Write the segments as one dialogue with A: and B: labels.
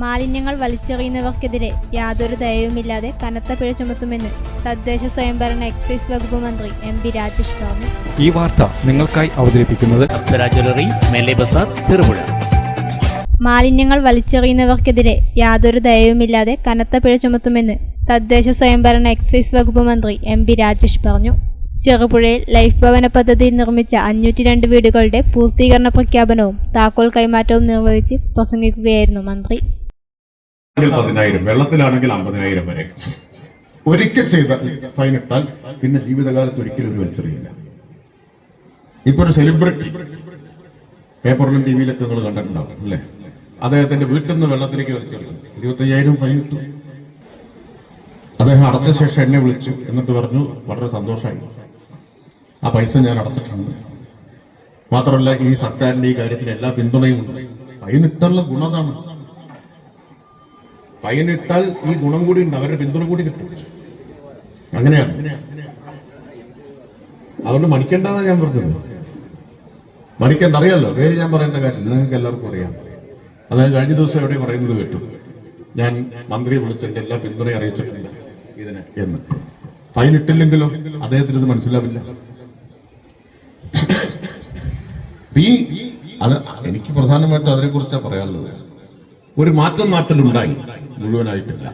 A: മാലിന്യങ്ങൾ വലിച്ചെറിയുന്നവർക്കെതിരെ യാതൊരു ദയവുമില്ലാതെ കനത്ത പിഴ ചുമത്തുമെന്ന് തദ്ദേശ സ്വയംഭരണ എക്സൈസ് വകുപ്പ് മന്ത്രി എം പി രാജേഷ് പറഞ്ഞു.
B: ഈ വാർത്ത നിങ്ങൾക്കായി അവതരിപ്പിക്കുന്നത്
C: ചെറുപുഴ.
A: മാലിന്യങ്ങൾ വലിച്ചെറിയുന്നവർക്കെതിരെ യാതൊരു ദയവുമില്ലാതെ കനത്ത പിഴ ചുമത്തുമെന്ന് തദ്ദേശ സ്വയംഭരണ എക്സൈസ് വകുപ്പ് മന്ത്രി എം പി രാജേഷ് പറഞ്ഞു. ചെറുപുഴയിൽ ലൈഫ് ഭവന പദ്ധതിയിൽ നിർമ്മിച്ച അഞ്ഞൂറ്റി രണ്ട് വീടുകളുടെ പൂർത്തീകരണ പ്രഖ്യാപനവും താക്കോൽ കൈമാറ്റവും നിർവഹിച്ച് പ്രസംഗിക്കുകയായിരുന്നു മന്ത്രി.
D: പതിനായിരം വെള്ളത്തിലാണെങ്കിൽ അമ്പതിനായിരം വരെ. ഒരിക്കൽ ചെയ്ത ഫൈൻ പിന്നെ ജീവിതകാലത്ത് ഒരിക്കലും ഒരു വലിച്ചെറിയില്ല. ഇപ്പൊ ഒരു സെലിബ്രിറ്റി പേപ്പറിലും ടി വിയിലൊക്കെ നിങ്ങൾ കണ്ടിട്ടുണ്ടാവും അല്ലേ? അദ്ദേഹത്തിന്റെ വീട്ടിൽ നിന്ന് വെള്ളത്തിലേക്ക് വലിച്ചെറിയും. ഇരുപത്തയ്യായിരം ഫൈൻ ഇട്ടു. അദ്ദേഹം അടച്ച ശേഷം എന്നെ വിളിച്ചു. എന്നിട്ട് പറഞ്ഞു വളരെ സന്തോഷമായി. ആ പൈസ ഞാൻ അടച്ചിട്ടുണ്ട്. മാത്രമല്ല ഈ സർക്കാരിന്റെ ഈ കാര്യത്തിന് എല്ലാ പിന്തുണയും ഉണ്ട്. ഫൈൻ ഇട്ടുള്ള ഗുണതാണ്. പയ്യനിട്ടാൽ ഈ ഗുണം കൂടി ഉണ്ട് അവരുടെ പിന്തുണ കൂടി കിട്ടും. അങ്ങനെയാണ്. അതുകൊണ്ട് മടിക്കേണ്ടതാണ് ഞാൻ പറഞ്ഞത്. മണിക്കണ്ട അറിയാലോ പേര് ഞാൻ പറയേണ്ട കാര്യം നിങ്ങൾക്ക് എല്ലാവർക്കും അറിയാം. അതായത് കഴിഞ്ഞ ദിവസം എവിടെ പറയുന്നത് കേട്ടു. ഞാൻ മന്ത്രി വിളിച്ച് എല്ലാ പിന്തുണയും അറിയിച്ചിട്ടുണ്ട് ഇതിന് എന്ന്. ഫൈൻ ഇട്ടില്ലെങ്കിലോ? അദ്ദേഹത്തിന് ഇത് മനസ്സിലാവില്ല. ഈ എനിക്ക് പ്രധാനമായിട്ടും അതിനെ കുറിച്ചാണ് പറയാനുള്ളത്. ഒരു മാറ്റം നാട്ടിലുണ്ടായി. മുഴുവനായിട്ടില്ല.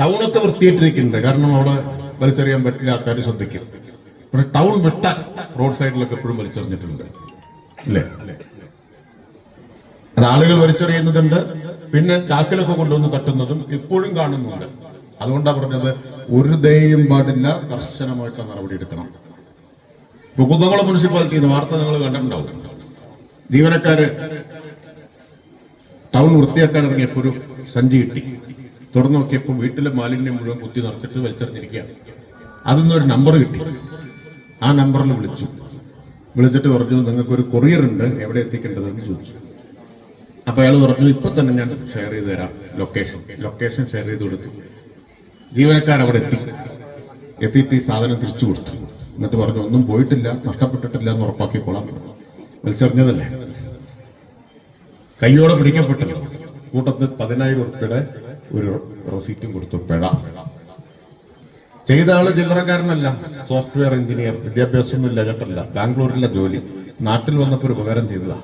D: ടൗണൊക്കെ വൃത്തിയായിട്ടിരിക്കുന്നുണ്ട്. കാരണം അവിടെ വലിച്ചെറിയാൻ പറ്റില്ല ആൾക്കാർ ശ്രദ്ധിക്കും. പക്ഷെ ടൗൺ വിട്ട റോഡ് സൈഡിലൊക്കെ എപ്പോഴും വലിച്ചെറിഞ്ഞിട്ടുണ്ട്. അല്ലേ? അത് ആളുകൾ വലിച്ചെറിയുന്നതുണ്ട്. പിന്നെ ചാക്കിലൊക്കെ കൊണ്ടുവന്ന് തട്ടുന്നതും ഇപ്പോഴും കാണുന്നുണ്ട്. അതുകൊണ്ടാണ് പറഞ്ഞത് ഒരു ദയയും പാടില്ല കർശനമായിട്ട് നടപടി എടുക്കണം. ഇപ്പൊ കുന്നംകുളം മുനിസിപ്പാലിറ്റി വാർത്ത നിങ്ങൾ കണ്ടിട്ടുണ്ടാവും. ജീവനക്കാര് ടൗൺ വൃത്തിയാക്കാൻ ഇറങ്ങിയപ്പോൾ ഒരു സഞ്ചി കിട്ടി. തുറന്നു നോക്കിയപ്പോൾ വീട്ടിലെ മാലിന്യം മുഴുവൻ കുത്തി നിറച്ചിട്ട് വലിച്ചെറിഞ്ഞിരിക്കുകയാണ്. അതിൽ നിന്നൊരു നമ്പർ കിട്ടി. ആ നമ്പറിൽ വിളിച്ചു. വിളിച്ചിട്ട് പറഞ്ഞു നിങ്ങൾക്ക് ഒരു കൊറിയർ ഉണ്ട് എവിടെ എത്തിക്കേണ്ടതെന്ന് ചോദിച്ചു. അപ്പൊ അയാൾ പറഞ്ഞു ഇപ്പൊ തന്നെ ഞാൻ ഷെയർ ചെയ്ത് തരാം ലൊക്കേഷൻ. ലൊക്കേഷൻ ഷെയർ ചെയ്ത് കൊടുത്തു. ജീവനക്കാർ അവിടെ എത്തി. എത്തിയിട്ട് ഈ സാധനം തിരിച്ചു കൊടുത്തു. എന്നിട്ട് പറഞ്ഞു ഒന്നും പോയിട്ടില്ല നഷ്ടപ്പെട്ടിട്ടില്ല എന്ന് ഉറപ്പാക്കിക്കോളാം. വലിച്ചെറിഞ്ഞതല്ലേ? കയ്യോടെ പിടിക്കപ്പെട്ടല്ലോ. കൂട്ടത്തിൽ പതിനായിരം ഉറുപ്പിയുടെ ഒരു റെസീറ്റും കൊടുത്തു പിഴ ചെയ്ത ആൾ ചില്ലറക്കാരനല്ല സോഫ്റ്റ്വെയർ എഞ്ചിനീയർ വിദ്യാഭ്യാസമൊന്നും ഇല്ല കേട്ടല്ല. ബാംഗ്ലൂരിലെ ജോലി. നാട്ടിൽ വന്നപ്പോ ഒരു ഉപകാരം ചെയ്തതാ.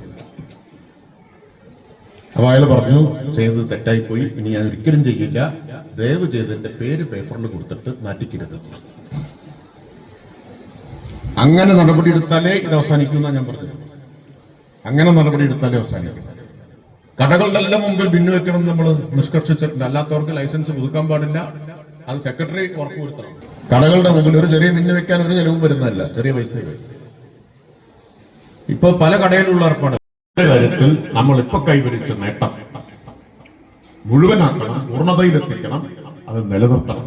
D: അപ്പൊ അയാൾ പറഞ്ഞു ചെയ്തത് തെറ്റായി പോയി ഇനി ഞാൻ ഒരിക്കലും ചെയ്യില്ല. ദയവ് ചെയ്ത് എന്റെ പേര് പേപ്പറിൽ കൊടുത്തിട്ട് നാട്ടിക്കരുത് അങ്ങനെ നടപടി എടുത്താലേ ഇത് അവസാനിക്കുന്ന ഞാൻ പറഞ്ഞത്. അങ്ങനെ നടപടി എടുത്താലേ അവസാനിക്കും. കടകളുടെ എല്ലാം മുമ്പിൽ ബിന്നു വെക്കണം നമ്മൾ നിഷ്കർഷിച്ചിട്ടുണ്ട് അല്ലാത്തവർക്ക് ലൈസൻസ് പുതുക്കാൻ പാടില്ല. അത് സെക്രട്ടറി ഉറപ്പുവരുത്തണം കടകളുടെ മുമ്പിൽ ഒരു ചെറിയ ബിന്നു വെക്കാൻ ഒരു ചെലവും വരുന്നതല്ല ചെറിയ പൈസ ഇപ്പൊ പല കടയിലുള്ള ഏർപ്പാട്. കാര്യത്തിൽ നമ്മൾ ഇപ്പൊ കൈവരിച്ച നേട്ടം മുഴുവനാക്കണം പൂർണതയിലെത്തിക്കണം അത് നിലനിർത്തണം.